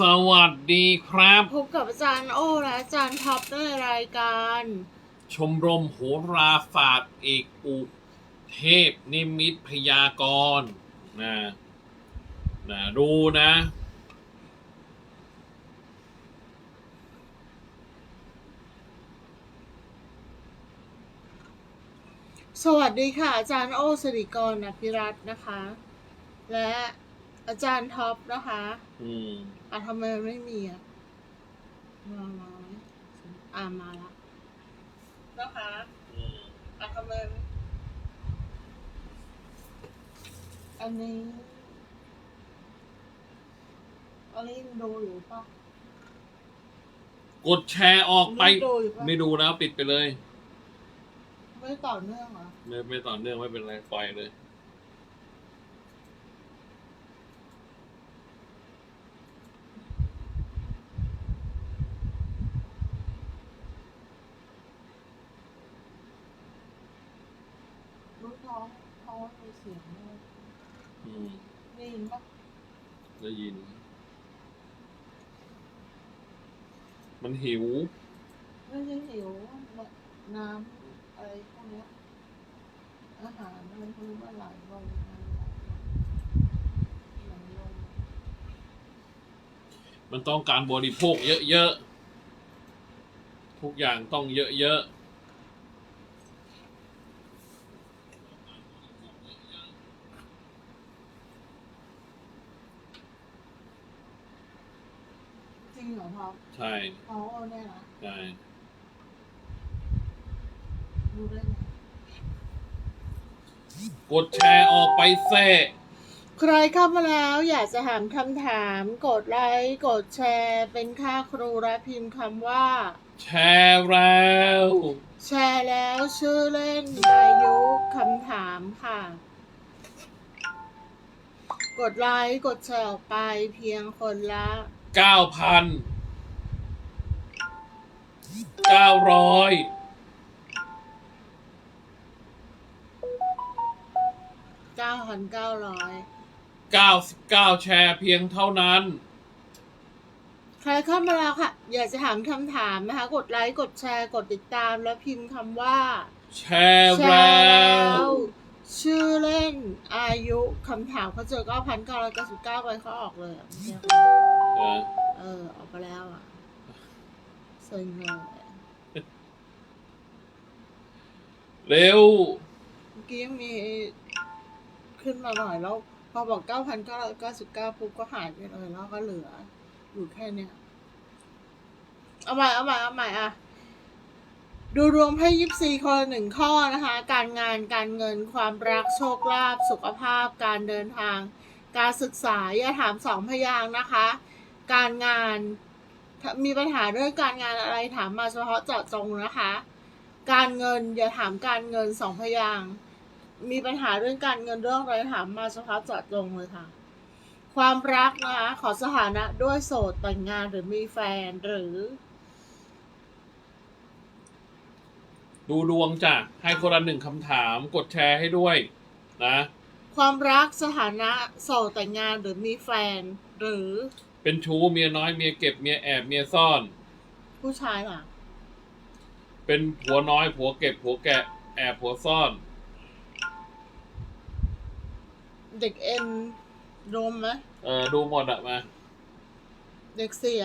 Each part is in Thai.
สวัสดีครับ พบกับอาจารย์โอและอาจารย์ท็อปในรายการ ชมรมโหราศาสตร์เอกอุเทพนิมิตพยากรณ์นะนะดูนะ สวัสดีค่ะ อาจารย์โอสิริกรอภิรัตน์นะคะ และ อาจารย์ท็อปนะคะอืมอะทำไมมันไม่มีอะมามาไหมอ่ามาละนะคะอืมอะทำไมไม่อันนี้อันนี้ยังดูอยู่ปะ กดแชร์ออกไป ไม่ดูอยู่ปะไม่ดูแล้วปิดไปเลย ไม่ต่อเนื่องเหรอ ไม่ไม่ต่อเนื่องไม่เป็นไรปล่อยเลย ลูกท้องท้องมีเสียงด้วยอืมได้ยินปะได้ยิน มันหิว ไม่ใช่หิวน้ำอะไรพวกเนี้ยอาหารอะไรพวกนี้มาหลายวันแล้วหลายวันมันต้องการบริโภคเยอะๆ ทุกอย่างต้องเยอะจริงเหรอท็อป ๆ ใช่เขาเอาเนี่ยนะใช่ดูได้ไงกดแชร์ออกไปแซ่ใครเข้ามาแล้วอยากจะถามคำถาม กดไลค์กดแชร์เป็นค่าครูและพิมพ์คำว่า แชร์แล้ว แชร์แล้วชื่อเล่นอายุคำถามค่ะ กดไลค์กดแชร์ออกไปเพียงคนละ เก้าพันเก้าร้อย9,900เก้าสิบเก้าแชร์เพียงเท่านั้น ใครเข้ามาแล้วค่ะ อยากจะถามคำถามนะคะ กดไลค์ กดแชร์ กดติดตาม แล้วพิมพ์คำว่า แชร์แชแล้ร์แล้ว ว ชื่อเล่นอายุคำถามเขาเจอ9,999ไปเขาออกเลยอะไม่ใช่เหรอเออ เออ ออกไปแล้วอะ เซ็งเลยเร็ว เมื่อกี้ยังมีขึ้นมาหน่อยแล้ว พอบอก9,999ปุ๊บก็หายไปเลยแล้วก็เหลือ อยู่แค่เนี้ยเอาใหม่เอาใหม่เอาใหม่อะดูรวมให้ยิบซีคนหนึ่งข้อนะคะ การงานการเงินความรักโชคลาภสุขภาพ การเดินทาง การศึกษาอย่าถามสองพยางนะคะ การงาน มีปัญหาเรื่องการงานอะไรถามมาเฉพาะเจาะจงนะคะ การเงินอย่าถามการเงินสองพยางค์มีปัญหาเรื่องการเงินเรื่องอะไรถามมาเฉพาะเจาะจงเลยค่ะ ความรักนะคะขอสถานะด้วยโสดแต่งงานหรือมีแฟนหรือ ดูดวงจ้ะให้คนละหนึ่งคำถามกดแชร์ให้ด้วยนะ ความรักสถานะโสดแต่งงานหรือมีแฟนหรือ เป็นชู้เมียน้อยเมียเก็บเมียแอบเมียซ่อน ผู้ชายล่ะเป็นผัวน้อยผัวเก็บผัวแกะแอบผัวซ่อน เด็กเอ็นรวมไหมเออดูหมดอะมา เด็กเสีย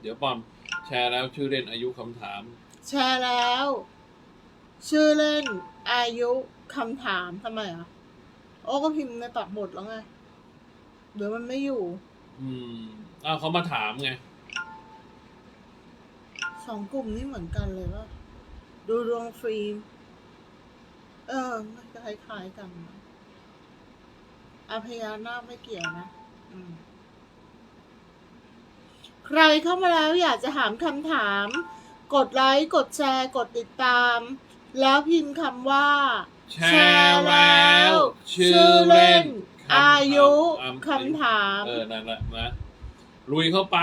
เดี๋ยวปอมแชร์แล้วชื่อเล่นอายุคำถาม แชร์แล้ว ชื่อเล่น อายุคำถามทำไมอะโอ้ก็พิมพ์ในปักหมดแล้วไงเดี๋ยวมันไม่อยู่ อืม อ้าวเขามาถามไง สองกลุ่มนี่เหมือนกันเลยว่าดูดวงฟรี เออ มันจะคล้ายๆกันนะอาพยานาคไม่เกี่ยวนะอืมใครเข้ามาแล้วอยากจะถามคำถาม กดไลค์กดแชร์ กดติดตาม แล้วพิมพ์คำว่า แชร์แล้วชื่อเล่นคำอายุอะคำถาม เออ นั่นแหละนะ ลุยเข้าไป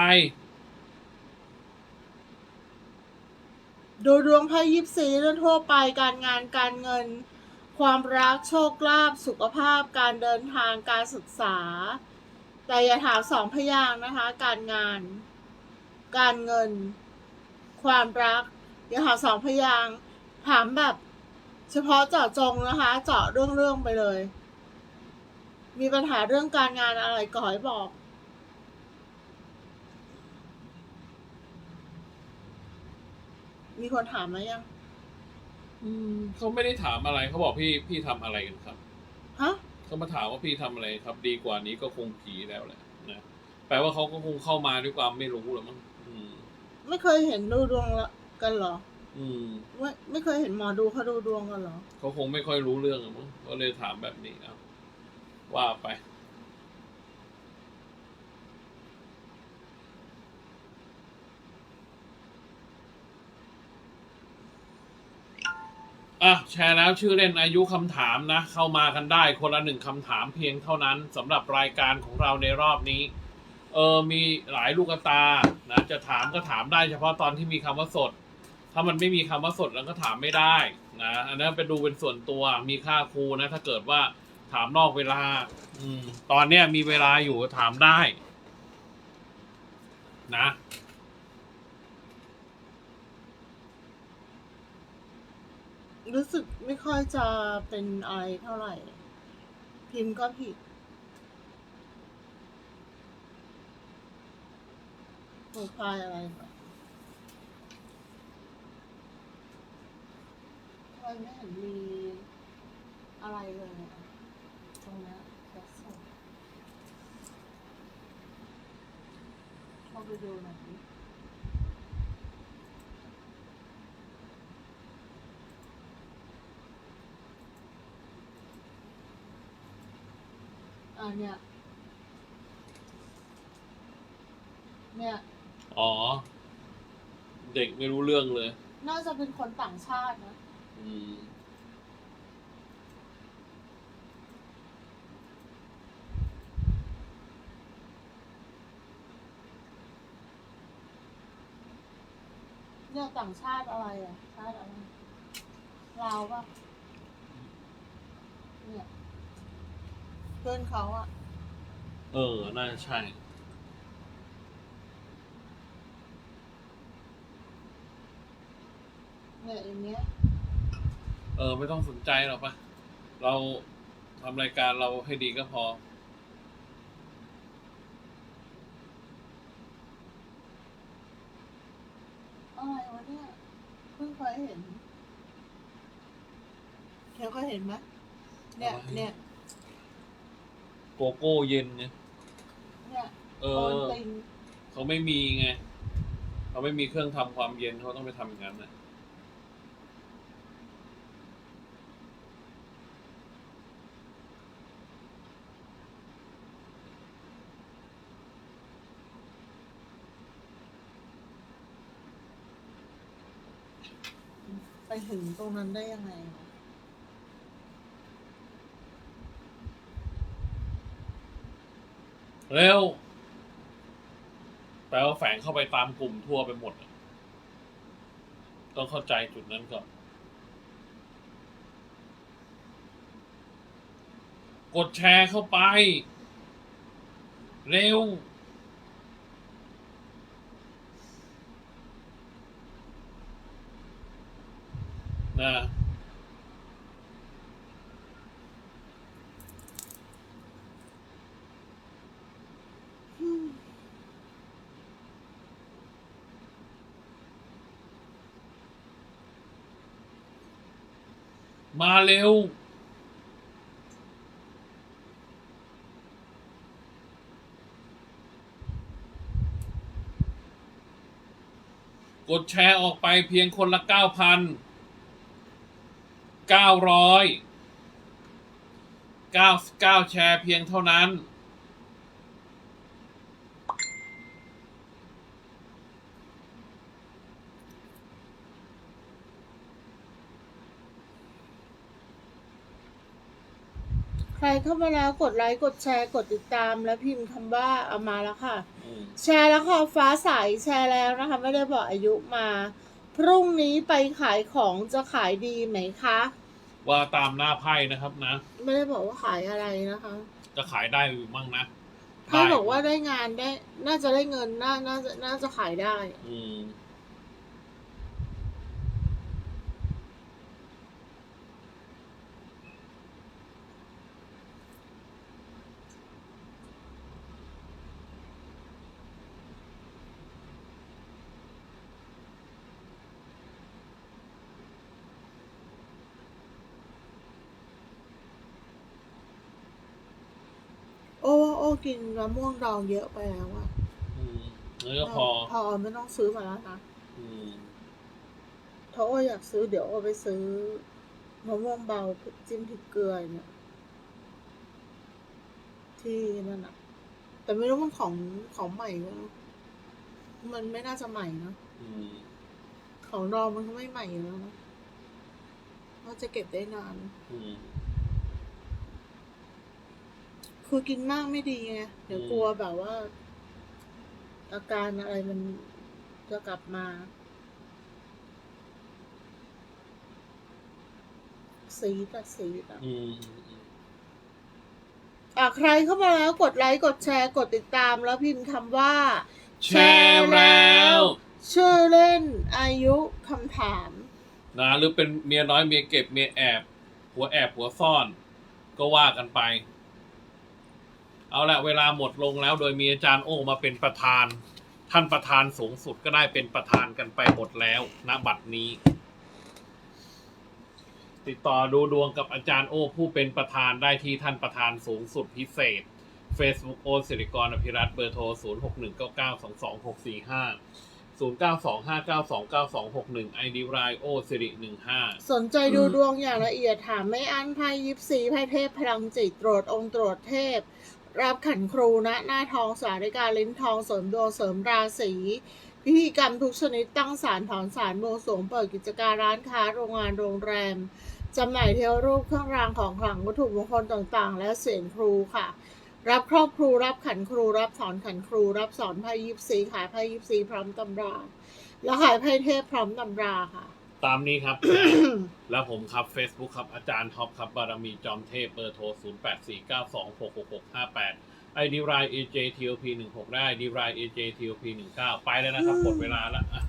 ดูดวงไพ่ยิปซีเรื่องทั่วไปการงานการเงิน ความรักโชคลาภสุขภาพการเดินทางการศึกษา แต่อย่าถามสองพยางนะคะ การงาน การเงิน ความรัก อย่าถามสองพยางถามแบบ เฉพาะเจาะจงนะคะ เจาะเรื่องเรื่องๆไปเลย มีปัญหาเรื่องการงานอะไรก็ขอให้บอก มีคนถามไหมยัง อืมเขาไม่ได้ถามอะไรเขาบอกพี่พี่ทำอะไรกันครับ ฮะ เขามาถามว่าพี่ทำอะไรครับ ดีกว่านี้ก็คงผีแล้วแหละนะแปลว่าเขาก็คงเข้ามาด้วยความไม่รู้หรอมั้งอืม ไม่เคยเห็นดูดวงละกันเหรอ อืมไม่ไม่เคยเห็นหมอดูเขาดูดวงกันเหรอ เขาคงไม่ค่อยรู้เรื่องหรอกมั้งก็เลยถามแบบนี้เอาว่าไป อะแชร์แล้วชื่อเล่นอายุคำถามนะ เข้ามากันได้คนละหนึ่งคำถามเพียงเท่านั้นสำหรับรายการของเราในรอบนี้ เออมีหลายลูกตานะจะถามก็ถามได้เฉพาะตอนที่มีคำว่าสด ถ้ามันไม่มีคำว่าสดแล้วก็ถามไม่ได้นะอันนั้นไปดูเป็นส่วนตัวมีค่าครูนะ ถ้าเกิดว่าถามนอกเวลา อืม ตอนเนี้ยมีเวลาอยู่ถามได้ นะ รู้สึกไม่ค่อยจะเป็นอะไรเท่าไหร่ พิมพ์ก็ผิด โปรไฟล์อะไรทำไมไม่เห็นมีอะไรเลยตรงนี้แคสส่งเข้าไปดูหน่อยดิอ่า เนี่ย เนี่ย อ๋อ เด็กไม่รู้เรื่องเลย น่าจะเป็นคนต่างชาตินะ อืม เนี่ยต่างชาติอะไรอะ ชาติอะไรลาวปะเนี่ย เพื่อนเขาอะเออ น่าจะใช่ เนี่ยอย่างเงี้ยเออ ไม่ต้องสนใจหรอกปะเราทำรายการเราให้ดีก็พอ อะไรวะเนี่ยเพิ่งเคยเห็นเคียวเคยเห็นไหมเนี่ยอะไรเนี่ย โกโก้เย็นเนี่ยเนี่ยเอโออนติงเขาไม่มีไง เขาไม่มีเครื่องทำความเย็นเขาต้องไปทำอย่างนั้นน่ะ ไปถึงตรงนั้นได้ยังไงวะ เร็วแปลว่าแฝงเข้าไปตามกลุ่มทั่วไปหมด ต้องเข้าใจจุดนั้นก่อนกดแชร์เข้าไป เร็ว นะ มาเร็ว กดแชร์ออกไปเพียงคนละเก้าพันเก้าร้อยเก้าเก้าแชร์เพียงเท่านั้น ใครเข้ามาแล้วกดไลค์กดแชร์กดติดตามแล้วพิมพ์คำว่าเอามาแล้วค่ะอืมแชร์แล้วค่ะฟ้าใสแชร์แล้วนะคะ ไม่ได้บอกอายุมา พรุ่งนี้ไปขายของจะขายดีไหมคะ ว่าตามหน้าไพ่นะครับนะ ไม่ได้บอกว่าขายอะไรนะคะ จะขายได้หรือมั่งนะพถ้าบอกว่าได้งานได้ น่าจะได้เงินน่าน่าจะน่าจะขายได้ อืม โอ้โอ้กินมะม่วงดองเยอะไปแล้วอะอืมแล้วก็พอ พอไม่ต้องซื้อมาแล้วนะอืมถ้าโอ้อยากซื้อเดี๋ยวโอ้ไปซื้อมะม่วงเบาจิ้มพริกเกลือเนี่ย ที่นั่นอะแต่ไม่รู้มันของของใหม่ก็มันไม่น่าจะใหม่นะอืมของดองมันก็ไม่ใหม่อยู่แล้วนะว่าจะเก็บได้นาน อืม คือกินมากไม่ดีไงเดี๋ยวอืมกลัวแบบว่า อาการอะไรมันจะกลับมาซีดอะซีดอะอืมอืมอะใครเข้ามาแล้วกดไลค์กดแชร์กดติดตามแล้วพิมพ์คำว่า แชร์แล้ว ชื่อเล่นอายุคำถาม นะหรือเป็นเมียน้อยเมียเก็บเมียแอบ หัวแอบหัวซ่อน ก็ว่ากันไป เอาละเวลาหมดลงแล้วโดยมีอาจารย์โอ้มาเป็นประธาน ท่านประธานสูงสุดก็ได้เป็นประธานกันไปหมดแล้วณบัดนี้ ติดต่อดูดวงกับอาจารย์โอ้ผู้เป็นประธานได้ที่ท่านประธานสูงสุดพิเศษ Facebook โอสิริกรอภิรัตเบอร์โทร 0 6 1 9 9 2 2 6 4 5 0 9 2 5 9 2 9 2 6 1 ID รายโอสิริ15 สนใจดูดวงอย่างละเอียดถามไม่อั้นไพ่ยิปซีไพ่เทพพลังจิตตรวจองค์ตรวจเทพ รับขันครูณหน้าทองสาริกาลิ้นทองเสริมดวงเสริมราศีพิธีกรรมทุกชนิดตั้งศาลถอนศาลบวงสวงเปิดกิจการร้านค้าโรงงานโรงแรมจำหน่ายเทวรูปเครื่องรางของขลังวัตถุมงคลต่างๆ และเสียงครูค่ะ รับครอบครูรับขันครู รับสอนขันครู รับสอนไพ่ยิปซีขายไพ่ยิปซีพร้อมตำรา และขายไพ่เทพพร้อมตำราค่ะ ตามนี้ครับ แล้วผมครับ Facebook ครับ อาจารย์ท็อปครับ บารมีจอมเทพเบอร์โทร 0 8 4 9 2 6 6 6 5 8 ID ราย AJTOP 16ได้ ID ราย AJTOP 19ไปแล้วนะครับหมดเวลาแล้วอะ